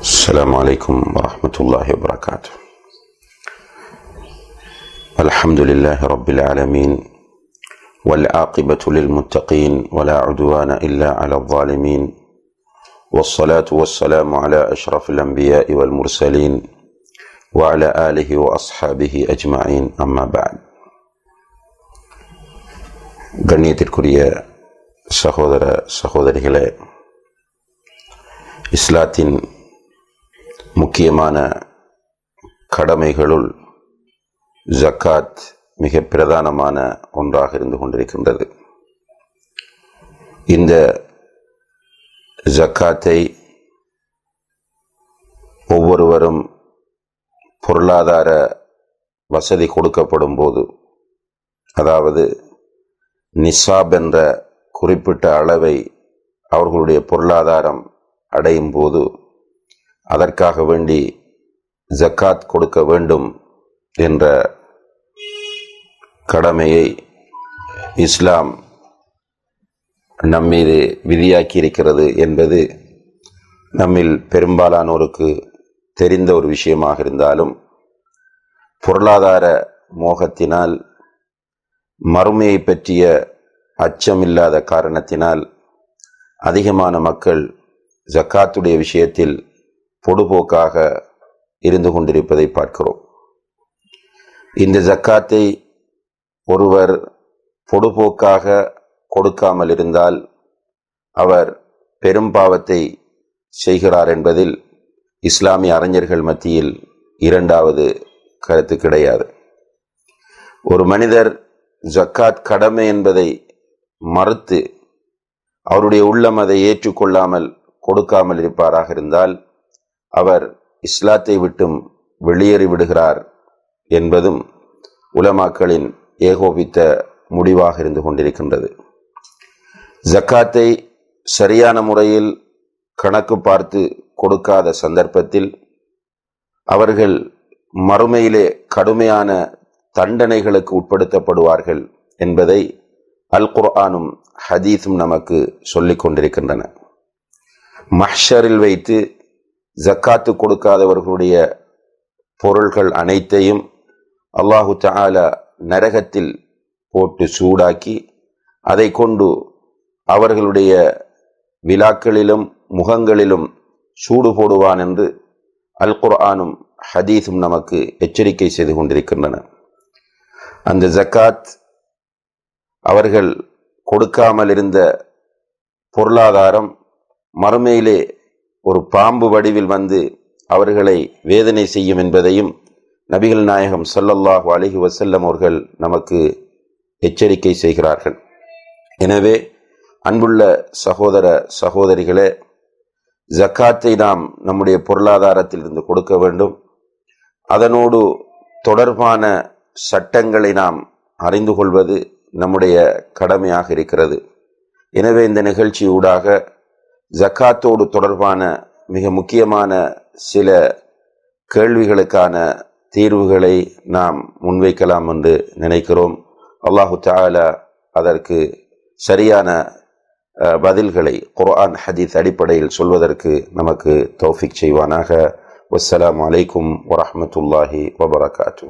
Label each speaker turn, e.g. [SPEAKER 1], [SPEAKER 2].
[SPEAKER 1] السلام عليكم ورحمة الله وبركاته الحمد لله رب العالمين والعاقبة للمتقين ولا عدوان إلا على الظالمين والصلاة والسلام على أشرف الأنبياء والمرسلين وعلى آله وأصحابه أجمعين أما بعد கண்ணியத்திற்குரிய சகோதர சகோதரிகளே இஸ்லாத்தின் முக்கியமான கடமைகளுள் ஜக்காத் மிக பிரதானமான ஒன்றாக இருந்து கொண்டிருக்கின்றது. இந்த ஜக்காத்தை ஒவ்வொருவரும் பொருளாதார வசதி கொடுக்கப்படும் போது அதாவது நிசாப் என்ற குறிப்பிட்ட அளவை அவர்களுடைய பொருளாதாரம் அடையும் போது அதற்காக வேண்டி ஜக்காத் கொடுக்க வேண்டும் என்ற கடமையை இஸ்லாம் நம்மீது விதியாக்கி இருக்கிறது என்பது நம்மில் பெரும்பாலானோருக்கு தெரிந்த ஒரு விஷயமாக இருந்தாலும் பொருளாதார மோகத்தினால் மறுமையை பற்றிய அச்சமில்லாத காரணத்தினால் அதிகமான மக்கள் ஜக்காத்துடைய விஷயத்தில் பொடுபோக்காக இருந்து கொண்டிருப்பதை பார்க்கிறோம். இந்த ஜக்காத்தை ஒருவர் பொடுபோக்காக கொடுக்காமல் இருந்தால் அவர் பெரும் பாவத்தை செய்கிறார் என்பதில் இஸ்லாமிய அறிஞர்கள் மத்தியில் இரண்டாவது கருத்து கிடையாது. ஒரு மனிதர் ஜக்காத் கடமை என்பதை மறுத்து அவருடைய உள்ளம் அதை ஏற்றுக்கொள்ளாமல் கொடுக்காமல் இருப்பாராக இருந்தால் அவர் இஸ்லாத்தை விட்டும் வெளியேறி விடுகிறார் என்பதும் உலமாக்களின் ஏகோபித்த முடிவாக இருந்து கொண்டிருக்கின்றது. ஜக்காத்தை சரியான முறையில் கணக்கு பார்த்து கொடுக்காத சந்தர்ப்பத்தில் அவர்கள் மறுமையிலே கடுமையான தண்டனைகளுக்கு உட்படுத்தப்படுவார்கள் என்பதை அல் குர்ஆனும் ஹதீஸும் நமக்கு சொல்லிக் கொண்டிருக்கின்றன. மஹ்ஷரில் வைத்து ஜக்காத்து கொடுக்காதவர்களுடைய பொருள்கள் அனைத்தையும் அல்லாஹு தாலா நரகத்தில் போட்டு சூடாக்கி அதை கொண்டு அவர்களுடைய விழாக்களிலும் முகங்களிலும் சூடு போடுவான் என்று அல் குர்ஆனும் ஹதீஸும் நமக்கு எச்சரிக்கை செய்து கொண்டிருக்கின்றன. அந்த ஜக்காத் அவர்கள் கொடுக்காமல் இருந்த பொருளாதாரம் மறுமையிலே ஒரு பாம்பு வடிவில் வந்து அவர்களை வேதனை செய்யும் என்பதையும் நபிகள் நாயகம் சல்லல்லாஹு அலிஹி வசல்லம் அவர்கள் நமக்கு எச்சரிக்கை செய்கிறார்கள். எனவே அன்புள்ள சகோதர சகோதரிகளே ஜக்காத்தை நாம் நம்முடைய பொருளாதாரத்தில் இருந்து கொடுக்க வேண்டும். அதனோடு தொடர்பான சட்டங்களை நாம் அறிந்து கொள்வது நம்முடைய கடமையாக இருக்கிறது. எனவே இந்த நிகழ்ச்சி ஊடாக ஜக்காத்தோடு தொடர்பான மிக முக்கியமான சில கேள்விகளுக்கான தீர்வுகளை நாம் முன்வைக்கலாம் என்று நினைக்கிறோம். அல்லாஹு தாலா அதற்கு சரியான பதில்களை குர்ஆன் ஹதீஸ் அடிப்படையில் சொல்வதற்கு நமக்கு தௌஃபிக் செய்வானாக. வஸ்ஸலாம் அலைக்கும் வரமத்துல்லாஹி வபரகாத்து